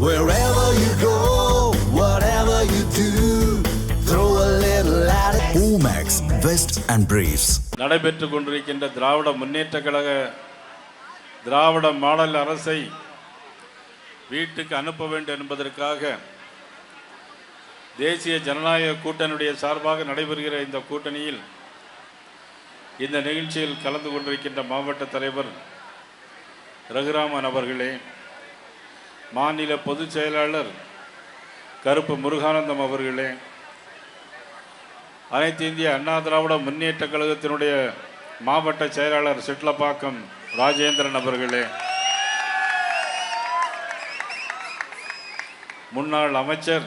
Wherever you go, whatever you do, throw a little at it. Omax, Vest and Briefs. நடைபெற்று கொண்டிருக்கின்ற திராவிட முன்னேற்ற கழக திராவிட model அரசை வீட்டுக்கு அனுப்ப வேண்டும் என்பதற்காக தேசிய ஜனநாயக கூட்டணியுடைய சார்பாக நடைபெறுகிற இந்த கூட்டணியில் இந்த நிகழ்ச்சியில் கலந்து கொண்டிருக்கின்ற மாவட்ட தலைவர் ரகுராமன் அவர்களே மாநில பொதுச் செயலாளர் கருப்பு முருகானந்தம் அவர்களே அனைத்து இந்திய அண்ணா திராவிட முன்னேற்ற கழகத்தினுடைய மாவட்ட செயலாளர் சிட்லப்பாக்கம் ராஜேந்திரன் அவர்களே முன்னாள் அமைச்சர்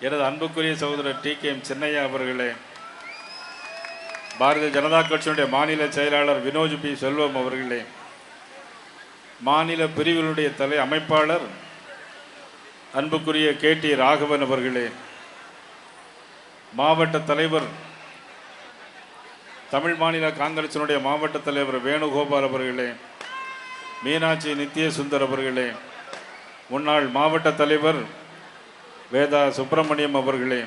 எனது அன்புக்குரிய சகோதரர் டி கே எம் சின்னையா அவர்களே பாரதிய ஜனதா கட்சியினுடைய மாநில செயலாளர் வினோஜ் பி செல்வம் அவர்களே மாநில பிரிவினுடைய தலை அமைப்பாளர் அன்புக்குரிய கே டி ராகவன் அவர்களே மாவட்ட தலைவர் தமிழ் மாநில காங்கிரசினுடைய மாவட்ட தலைவர் வேணுகோபால் அவர்களே மீனாட்சி நித்யசுந்தர் அவர்களே முன்னாள் மாவட்ட தலைவர் வேதா சுப்பிரமணியம் அவர்களே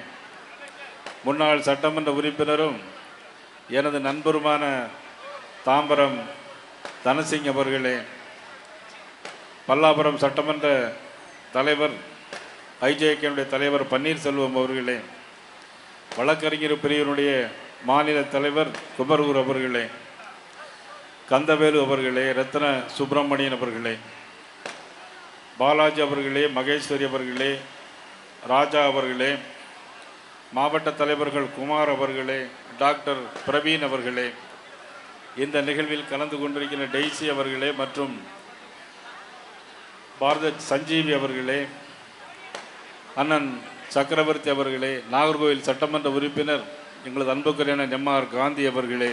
முன்னாள் சட்டமன்ற உறுப்பினரும் எனது நண்பருமான தாம்பரம் தனசிங் அவர்களே பல்லாபுரம் சட்டமன்ற தலைவர் ஐஜேகேனுடைய தலைவர் பன்னீர்செல்வம் அவர்களே வழக்கறிஞர் பிரிவினுடைய மாநில தலைவர் குமரூர் அவர்களே கந்தவேலு அவர்களே ரத்ன சுப்பிரமணியன் அவர்களே பாலாஜி அவர்களே மகேஸ்வரி அவர்களே ராஜா அவர்களே மாவட்ட தலைவர்கள் குமார் அவர்களே டாக்டர் பிரவீன் அவர்களே இந்த நிகழ்வில் கலந்து கொண்டிருக்கிற டெய்சி அவர்களே மற்றும் பாரத சஞ்சீவி அவர்களே அண்ணன் சக்கரவர்த்தி அவர்களே நாகர்கோவில் சட்டமன்ற உறுப்பினர் எங்களது அன்புக்குரியான எம்ஆர் காந்தி அவர்களே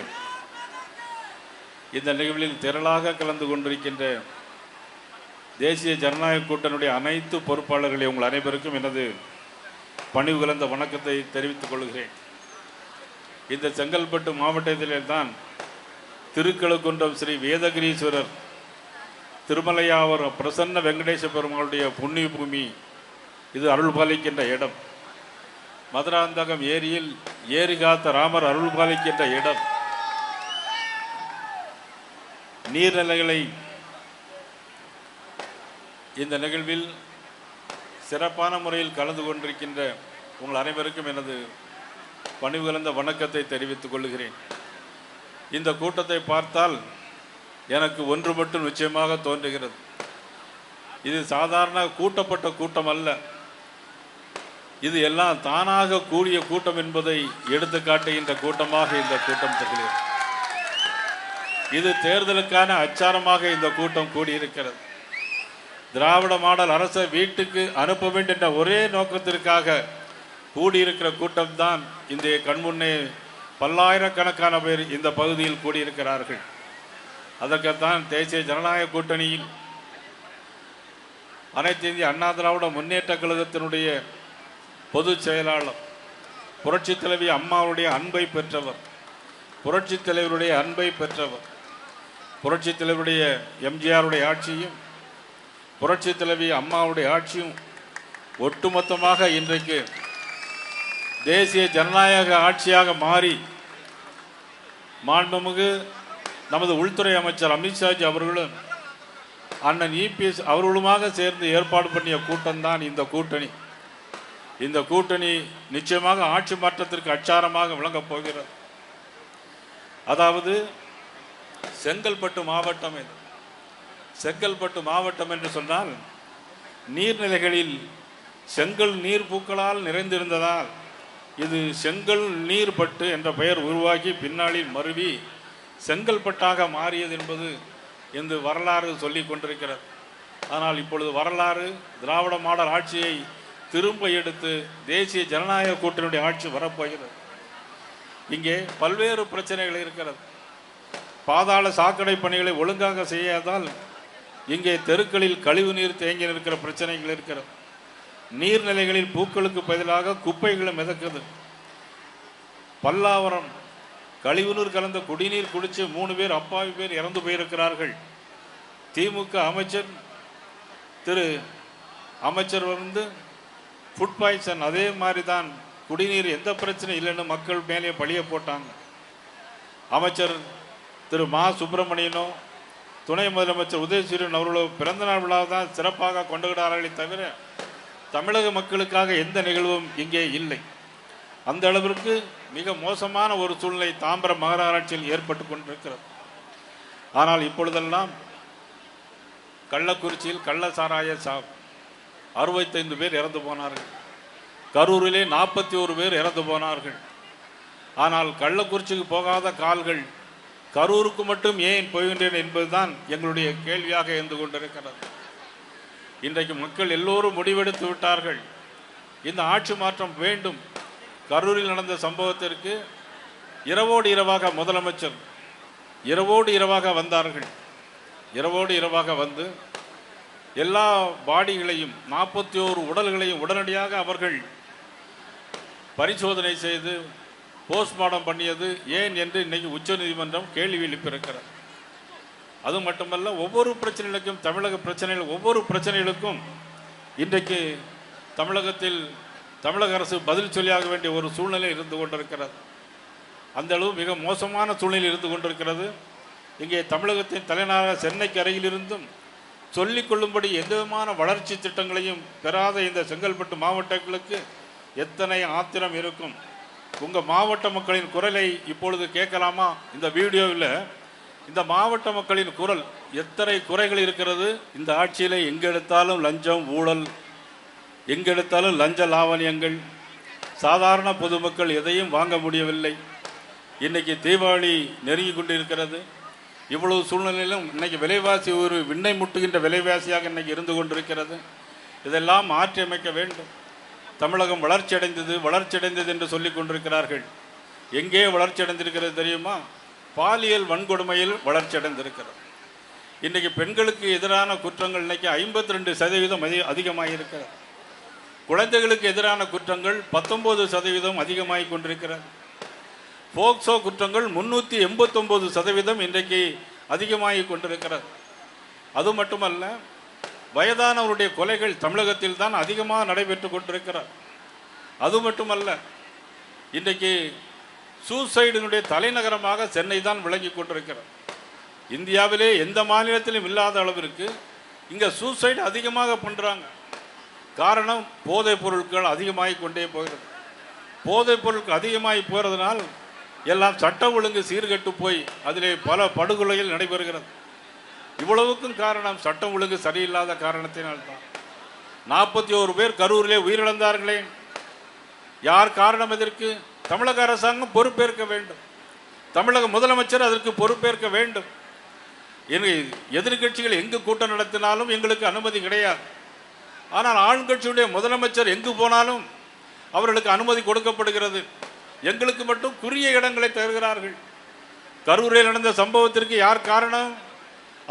இந்த நிகழ்வில் திரளாக கலந்து கொண்டிருக்கின்ற தேசிய ஜனநாயக கூட்டணியுடைய அனைத்து பொறுப்பாளர்களே உங்கள் அனைவருக்கும் எனது பணிவு கலந்த வணக்கத்தை தெரிவித்துக் கொள்கிறேன். இந்த செங்கல்பட்டு மாவட்டத்திலே தான் திருக்கழுக்குன்றம் ஸ்ரீ வேதகிரீஸ்வரர் திருமலையாவர் பிரசன்ன வெங்கடேச பெருமாளுடைய புண்ணிய பூமி இது அருள் பாலிக்கின்ற இடம். மதுராந்தகம் ஏரியில் ஏரி காத்த ராமர் அருள் பாலிக்கின்ற இடம். நீர்நிலைகளை இந்த நிகழ்வில் சிறப்பான முறையில் கலந்து கொண்டிருக்கின்ற உங்கள் அனைவருக்கும் எனது பணிவு கலந்த வணக்கத்தை தெரிவித்துக் கொள்கிறேன். இந்த கூட்டத்தை பார்த்தால் எனக்கு ஒன்று மட்டும் நிச்சயமாக தோன்றுகிறது. இது சாதாரண கூட்டப்பட்ட கூட்டம் அல்ல. இது எல்லாம் தானாக கூடிய கூட்டம் என்பதை எடுத்து காட்டுகின்ற கூட்டமாக இந்த கூட்டம் திகழ்கிறது. இது தேர்தலுக்கான அச்சாரமாக இந்த கூட்டம் கூடியிருக்கிறது. திராவிட மாடல் அரசை வீட்டுக்கு அனுப்ப வேண்டும் என்ற ஒரே நோக்கத்திற்காக கூடியிருக்கிற கூட்டம்தான் இந்த கண்முன்னே பல்லாயிரக்கணக்கான பேர் இந்த பகுதியில் கூடியிருக்கிறார்கள். அதற்குத்தான் தேசிய ஜனநாயக கூட்டணியில் அனைத்து இந்திய அண்ணா திராவிட முன்னேற்ற கழகத்தினுடைய பொதுச் செயலாளர் புரட்சித் தலைவி அம்மாவுடைய அன்பை பெற்றவர் புரட்சி தலைவருடைய அன்பை பெற்றவர் புரட்சித் தலைவருடைய எம்ஜிஆருடைய ஆட்சியும் புரட்சி தலைவி அம்மாவுடைய ஆட்சியும் ஒட்டுமொத்தமாக இன்றைக்கு தேசிய ஜனநாயக ஆட்சியாக மாறி மாண்புமிகு நமது உள்துறை அமைச்சர் அமித்ஷாஜி அவர்களும் அண்ணன் இபிஎஸ் அவர்களுமாக சேர்ந்து ஏற்பாடு பண்ணிய கூட்டம்தான் இந்த கூட்டணி. இந்த கூட்டணி நிச்சயமாக ஆட்சி மாற்றத்திற்கு அச்சாரமாக விளங்கப் போகிறது. அதாவது செங்கல்பட்டு மாவட்டம் இது செங்கல்பட்டு மாவட்டம் என்று சொன்னால் நீர்நிலைகளில் செங்கல் நீர் பூக்களால் நிறைந்திருந்ததால் இது செங்கல் நீர்பட்டு என்ற பெயர் உருவாகி பின்னாளில் மருவி செங்கல்பட்டாக மாறியது என்பது என்று வரலாறு சொல்லி கொண்டிருக்கிறது. ஆனால் இப்பொழுது வரலாறு திராவிட மாடல் ஆட்சியை திரும்ப எடுத்து தேசிய ஜனநாயக கூட்டணியுடைய ஆட்சி வரப்போகிறது. இங்கே பல்வேறு பிரச்சனைகள் இருக்கிறது. பாதாள சாக்கடை பணிகளை ஒழுங்காக செய்யாதால் இங்கே தெருக்களில் கழிவு நீர் தேங்கி நிற்கிற பிரச்சனைகள் இருக்கிறது. நீர்நிலைகளில் பூக்களுக்கு பதிலாக குப்பைகளும் மிதக்குது. பல்லாவரம் கழிவுநீர் கலந்த குடிநீர் குடித்து மூணு பேர் அப்பாவி பேர் இறந்து போயிருக்கிறார்கள். திமுக அமைச்சர் திரு அமைச்சர் வந்து ஃபுட் பாய்சன் அதே மாதிரி தான் குடிநீர் எந்த பிரச்சனையும் இல்லைன்னு மக்கள் மேலே பழிய போட்டாங்க. அமைச்சர் திரு மா. சுப்பிரமணியனும் துணை முதலமைச்சர் உதயசூரியன் அவர்களோ பிறந்தநாள் விழாவை தான் சிறப்பாக கொண்டாடுகிறார்களே தவிர தமிழக மக்களுக்காக எந்த நிகழ்வும் இங்கே இல்லை. அந்த அளவிற்கு மிக மோசமான ஒரு சூழ்நிலை தாம்பரம் மாநகராட்சியில் ஏற்பட்டு கொண்டிருக்கிறது. ஆனால் இப்பொழுதெல்லாம் கள்ளக்குறிச்சியில் கள்ள சாராய சா அறுபத்தைந்து பேர் இறந்து போனார்கள். கரூரிலே நாற்பத்தி ஒரு பேர் இறந்து போனார்கள். ஆனால் கள்ளக்குறிச்சிக்கு போகாத கால்கள் கரூருக்கு மட்டும் ஏன் போகின்றேன் என்பதுதான் எங்களுடைய கேள்வியாக இருந்து கொண்டிருக்கிறது. இன்றைக்கு மக்கள் எல்லோரும் முடிவெடுத்து விட்டார்கள். இந்த ஆட்சி மாற்றம் வேண்டும். கரூரில் நடந்த சம்பவத்திற்கு இரவோடு இரவாக முதலமைச்சர் இரவோடு இரவாக வந்தார்கள். இரவோடு இரவாக வந்து எல்லா பாடிகளையும் நாற்பத்தி ஓரு உடல்களையும் உடனடியாக அவர்கள் பரிசோதனை செய்து போஸ்ட்மார்டம் பண்ணியது ஏன் என்று இன்னைக்கு உச்சநீதிமன்றம் கேள்வி எழுப்பியிருக்கிறார் அது மட்டுமல்ல ஒவ்வொரு பிரச்சனைகளுக்கும் தமிழக பிரச்சனைகள் ஒவ்வொரு பிரச்சனைகளுக்கும் இன்றைக்கு தமிழகத்தில் தமிழக அரசு பதில் சொல்லியாக வேண்டிய ஒரு சூழ்நிலை இருந்து கொண்டிருக்கிறது. அந்த அளவு மிக மோசமான சூழ்நிலை இருந்து கொண்டிருக்கிறது. இங்கே தமிழகத்தின் தலைநகர சென்னைக்கு அருகிலிருந்தும் சொல்லிக்கொள்ளும்படி எந்த விதமான வளர்ச்சி திட்டங்களையும் பெறாத இந்த செங்கல்பட்டு மாவட்டங்களுக்கு எத்தனை ஆத்திரம் இருக்கும்? உங்கள் மாவட்ட மக்களின் குரலை இப்பொழுது கேட்கலாமா? இந்த வீடியோவில் இந்த மாவட்ட மக்களின் குரல் எத்தனை குறைகள் இருக்கிறது? இந்த ஆட்சியில் எங்கெடுத்தாலும் லஞ்சம் ஊழல் எங்கெடுத்தாலும் லஞ்ச லாவணியங்கள். சாதாரண பொதுமக்கள் எதையும் வாங்க முடியவில்லை. இன்றைக்கி தீபாவளி நெருங்கி கொண்டிருக்கிறது. இவ்வளவு சூழ்நிலையிலும் இன்றைக்கி விலைவாசி ஒரு விண்ணை முட்டுகின்ற விலைவாசியாக இன்றைக்கி இருந்து கொண்டிருக்கிறது. இதெல்லாம் மாற்றியமைக்க வேண்டும். தமிழகம் வளர்ச்சி அடைந்தது வளர்ச்சி அடைந்தது என்று சொல்லிக் கொண்டிருக்கிறார்கள். எங்கே வளர்ச்சி அடைந்திருக்கிறது தெரியுமா? பாலியல் வன்கொடுமையில் வளர்ச்சி அடைந்திருக்கிறது. இன்றைக்கி பெண்களுக்கு எதிரான குற்றங்கள் இன்றைக்கி ஐம்பத்தி ரெண்டு சதவீதம் அதிக அதிகமாக இருக்கிறது குழந்தைகளுக்கு எதிரான குற்றங்கள் பத்தொம்பது சதவீதம் அதிகமாகி கொண்டிருக்கிறது. போக்சோ குற்றங்கள் முன்னூற்றி எண்பத்தொம்போது சதவீதம் இன்றைக்கு அதிகமாகி கொண்டிருக்கிறது. அது மட்டுமல்ல வயதானவருடைய கொலைகள் தமிழகத்தில் தான் அதிகமாக நடைபெற்று கொண்டிருக்கிறார் அது மட்டுமல்ல இன்றைக்கு சூசைடினுடைய தலைநகரமாக சென்னை தான் விளங்கி கொண்டிருக்கிறது. இந்தியாவிலே எந்த மாநிலத்திலும் இல்லாத அளவிற்கு இங்கே சூசைடு அதிகமாக பண்ணுறாங்க காரணம் போதைப் பொருட்கள் அதிகமாகி கொண்டே போகிறது போதைப் பொருட்கள் அதிகமாகி போகிறதுனால் எல்லாம் சட்டம் ஒழுங்கு சீர்கெட்டு போய் அதிலே பல படுகொலைகள் நடைபெறுகிறது. இவ்வளவுக்கும் காரணம் சட்டம் ஒழுங்கு சரியில்லாத காரணத்தினால்தான். நாற்பத்தி ஓரு பேர் கரூரிலே உயிரிழந்தார்களே. யார் காரணம் இதற்கு? தமிழக அரசாங்கம் பொறுப்பேற்க வேண்டும். தமிழக முதலமைச்சர் அதற்கு பொறுப்பேற்க வேண்டும். எங்க எதிர்க்கட்சிகள் எங்கு கூட்டம் நடத்தினாலும் எங்களுக்கு அனுமதி கிடையாது. ஆனால் ஆளுங்கட்சியுடைய முதலமைச்சர் எங்கு போனாலும் அவர்களுக்கு அனுமதி கொடுக்கப்படுகிறது. எங்களுக்கு மட்டும் குறுகிய இடங்களை தருகிறார்கள். கரூரில் நடந்த சம்பவத்திற்கு யார் காரணம்?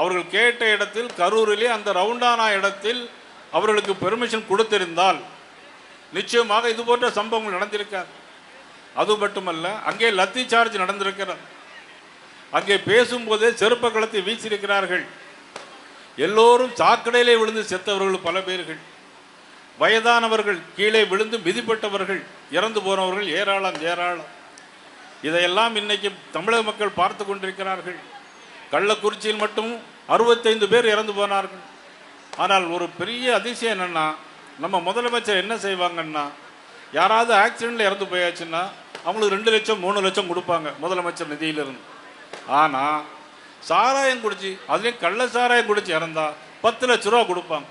அவர்கள் கேட்ட இடத்தில் கரூரிலே அந்த ரவுண்டானா இடத்தில் அவர்களுக்கு பெர்மிஷன் கொடுத்திருந்தால் நிச்சயமாக இது போன்ற சம்பவங்கள் நடந்திருக்காது. அது மட்டுமல்ல அங்கே லத்தி சார்ஜ் நடந்திருக்கிறது. அங்கே பேசும்போதே செருப்ப களத்தை வீசியிருக்கிறார்கள். எல்லோரும் சாக்கடையிலே விழுந்து செத்தவர்கள் பல பேர்கள். வயதானவர்கள் கீழே விழுந்து மிதிப்பட்டவர்கள் இறந்து போனவர்கள் ஏராளம் ஏராளம். இதையெல்லாம் இன்னைக்கு தமிழக மக்கள் பார்த்து கொண்டிருக்கிறார்கள். கள்ளக்குறிச்சியில் மட்டும் அறுபத்தைந்து பேர் இறந்து போனார்கள். ஆனால் ஒரு பெரிய அதிசயம் என்னென்னா நம்ம முதலமைச்சர் என்ன செய்வாங்கன்னா யாராவது ஆக்சிடெண்ட்டில் இறந்து போயாச்சுன்னா அவங்களுக்கு ரெண்டு லட்சம் மூணு லட்சம் கொடுப்பாங்க முதலமைச்சர் நிதியிலிருந்து. ஆனால் சாராயம் குடிச்சு அதுலேயும் கள்ள சாராயம் குடிச்சு இறந்தா பத்து லட்ச ரூபா கொடுப்பாங்க.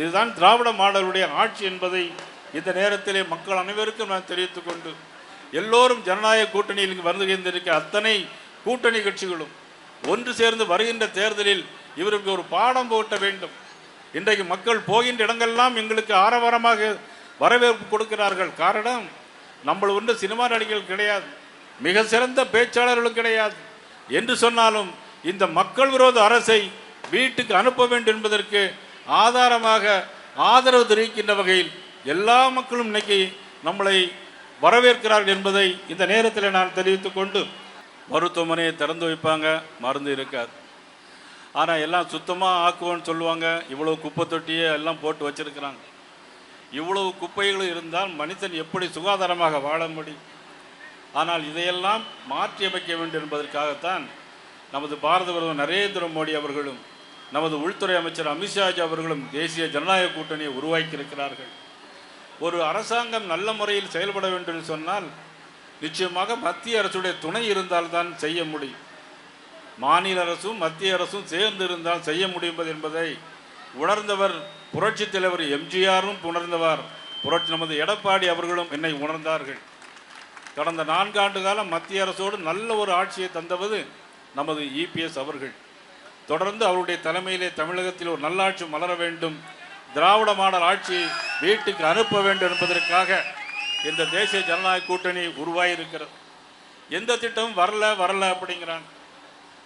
இதுதான் திராவிட மாடலுடைய ஆட்சி என்பதை இந்த நேரத்திலே மக்கள் அனைவருக்கும் நான் தெரிவித்துக் கொண்டு எல்லோரும் ஜனநாயக கூட்டணியில் இங்கு வருகின்றிருக்க அத்தனை கூட்டணி கட்சிகளும் ஒன்று சேர்ந்து வருகின்ற தேர்தலில் இவருக்கு ஒரு பாடம் போட்ட வேண்டும். இன்றைக்கு மக்கள் போகின்ற இடங்கள்லாம் எங்களுக்கு ஆரவாரமாக வரவேற்பு கொடுக்கிறார்கள். காரணம் நம்மள ஒன்று சினிமா நடிகர்கள் கிடையாது. மிக சிறந்த பேச்சாளர்களும் கிடையாது. என்று சொன்னாலும் இந்த மக்கள் விரோத அரசை வீட்டுக்கு அனுப்ப வேண்டும் என்பதற்கு ஆதாரமாக ஆதரவு தெரிவிக்கின்ற வகையில் எல்லா மக்களும் இன்னைக்கு நம்மளை வரவேற்கிறார்கள் என்பதை இந்த நேரத்தில் நான் தெரிவித்துக் கொண்டு மருத்துவமனையை திறந்து வைப்பாங்க மருந்து இருக்காது. ஆனால் எல்லாம் சுத்தமாக ஆக்குவோன்னு சொல்லுவாங்க இவ்வளோ குப்பை தொட்டியை எல்லாம் போட்டு வச்சிருக்கிறாங்க. இவ்வளவு குப்பைகள் இருந்தால் மனிதன் எப்படி சுகாதாரமாக வாழ முடியும்? ஆனால் இதையெல்லாம் மாற்றியமைக்க வேண்டும் என்பதற்காகத்தான் நமது பாரத பிரதமர் நரேந்திர மோடி அவர்களும் நமது உள்துறை அமைச்சர் அமித்ஷாஜி அவர்களும் தேசிய ஜனநாயக கூட்டணியை உருவாக்கியிருக்கிறார்கள். ஒரு அரசாங்கம் நல்ல முறையில் செயல்பட வேண்டும் என்று சொன்னால் நிச்சயமாக மத்திய அரசுடைய துணை இருந்தால்தான் செய்ய முடியும். மாநில அரசும் மத்திய அரசும் சேர்ந்து இருந்தால் செய்ய முடியும் என்பதை உணர்ந்தவர் புரட்சித் தலைவர் எம்ஜிஆரும் உணர்ந்தவர் புரட்சி நமது எடப்பாடி அவர்களும் என்னை உணர்ந்தார்கள். கடந்த நான்காண்டு காலம் மத்திய அரசோடு நல்ல ஒரு ஆட்சியை தந்தவது நமது இபிஎஸ் அவர்கள் தொடர்ந்து அவருடைய தலைமையிலே தமிழகத்தில் ஒரு நல்லாட்சி மலர வேண்டும் திராவிட மாடல் ஆட்சி வீட்டுக்கு அனுப்ப வேண்டும் என்பதற்காக இந்த தேசிய ஜனநாயக கூட்டணி உருவாகியிருக்கிறது எந்த திட்டமும் வரல வரல அப்படிங்கிறாங்க.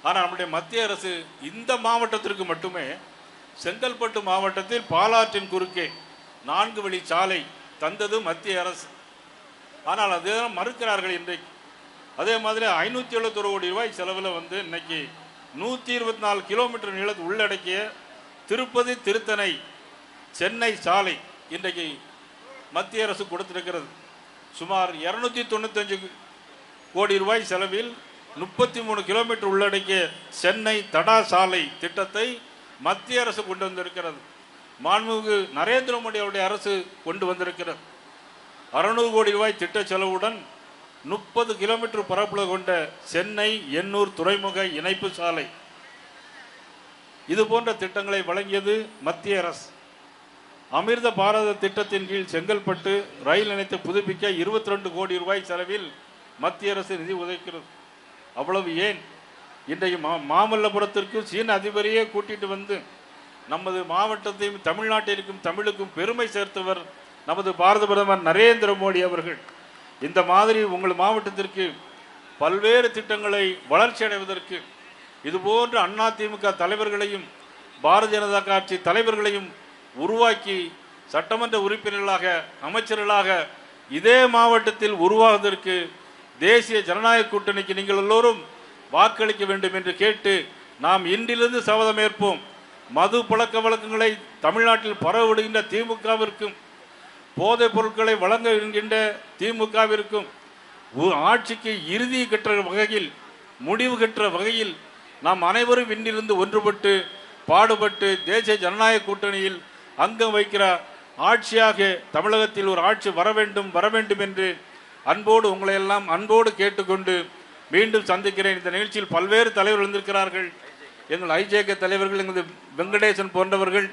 ஆனால் நம்முடைய மத்திய அரசு இந்த மாவட்டத்திற்கு மட்டுமே செங்கல்பட்டு மாவட்டத்தில் பாலாற்றின் குறுக்கே நான்கு வழி சாலை தந்தது மத்திய அரசு. ஆனால் அதெல்லாம் மறுக்கிறார்கள் இன்றைக்கு. அதே மாதிரி ஐநூற்றி எழுபத்தொரு கோடி ரூபாய் செலவில் வந்து இன்னைக்கு நூற்றி இருபத்தி நாலு கிலோமீட்டர் நீளத்தை உள்ளடக்கிய திருப்பதி திருத்தணை சென்னை சாலை இன்றைக்கு மத்திய அரசு கொடுத்திருக்கிறது. சுமார் இரநூத்தி தொண்ணூத்தஞ்சு கோடி ரூபாய் செலவில் முப்பத்தி மூணு கிலோமீட்டர் உள்ளடக்கிய சென்னை தடா சாலை திட்டத்தை மத்திய அரசு கொண்டு வந்திருக்கிறது. மாண்புமிகு நரேந்திர மோடி அவருடைய அரசு கொண்டு வந்திருக்கிறது. அறுநூறு கோடி ரூபாய் திட்ட செலவுடன் முப்பது கிலோமீட்டர் பரப்பளவு கொண்ட சென்னை எண்ணூர் துறைமுக இணைப்பு சாலை. இது போன்ற திட்டங்களை வழங்கியது மத்திய அரசு. அமிர்த பாரத திட்டத்தின் கீழ் செங்கல்பட்டு ரயில் நிலையத்தை புதுப்பிக்க இருபத்தி ரெண்டு கோடி ரூபாய் செலவில் மத்திய அரசு நிதி உதவிக்கிறது. அவ்வளவு ஏன்? இன்றைக்கு மா மாமல்லபுரத்திற்கு சீன அதிபரையே கூட்டிட்டு வந்து நமது மாவட்டத்தையும் தமிழ்நாட்டிற்கும் தமிழுக்கும் பெருமை சேர்த்தவர் நமது பாரத பிரதமர் நரேந்திர மோடி அவர்கள். இந்த மாதிரி உங்கள் மாவட்டத்திற்கு பல்வேறு திட்டங்களை வளர்ச்சி அடைவதற்கு இதுபோன்ற அதிமுக தலைவர்களையும் பாரதிய ஜனதா கட்சி தலைவர்களையும் உருவாக்கி சட்டமன்ற உறுப்பினர்களாக அமைச்சர்களாக இதே மாவட்டத்தில் உருவாவதற்கு தேசிய ஜனநாயக கூட்டணிக்கு நீங்கள் எல்லோரும் வாக்களிக்க வேண்டும் என்று கேட்டு நாம் இன்றிலிருந்து சபதம் ஏற்போம். மது பழக்க வழக்கங்களை தமிழ்நாட்டில் பரவவிடுகின்ற திமுகவிற்கும் போதைப் பொருட்களை வழங்க என்கின்ற திமுகவிற்கும் ஒரு ஆட்சிக்கு இறுதி கற்ற வகையில் முடிவு கற்ற வகையில் நாம் அனைவரும் விண்ணிலிருந்து ஒன்றுபட்டு பாடுபட்டு தேசிய ஜனநாயக கூட்டணியில் அங்கம் வைக்கிற ஆட்சியாக தமிழகத்தில் ஒரு ஆட்சி வர வேண்டும் வர வேண்டும் என்று அன்போடு உங்களையெல்லாம் அன்போடு கேட்டுக்கொண்டு மீண்டும் சந்திக்கிறேன். இந்த நிகழ்ச்சியில் பல்வேறு தலைவர்கள் இருந்திருக்கிறார்கள் எங்கள் ஐஜேகே தலைவர்கள் எங்களது வெங்கடேசன் போன்றவர்கள்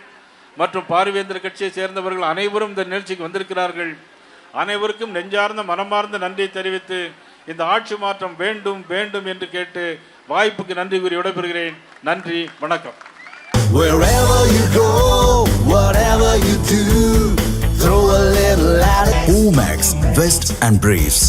மற்றும் பார்வேந்தர் கட்சியை சேர்ந்தவர்கள் அனைவரும் இந்த நிகழ்ச்சிக்கு வந்திருக்கிறார்கள் அனைவருக்கும் நெஞ்சார்ந்த மனமார்ந்த நன்றியை தெரிவித்து இந்த ஆட்சி மாற்றம் வேண்டும் வேண்டும் என்று கேட்டு வாய்ப்புக்கு நன்றி கூறி விடைபெறுகிறேன் நன்றி வணக்கம் Wherever you go, whatever you do, throw a little at it. Omax, Vest and Briefs.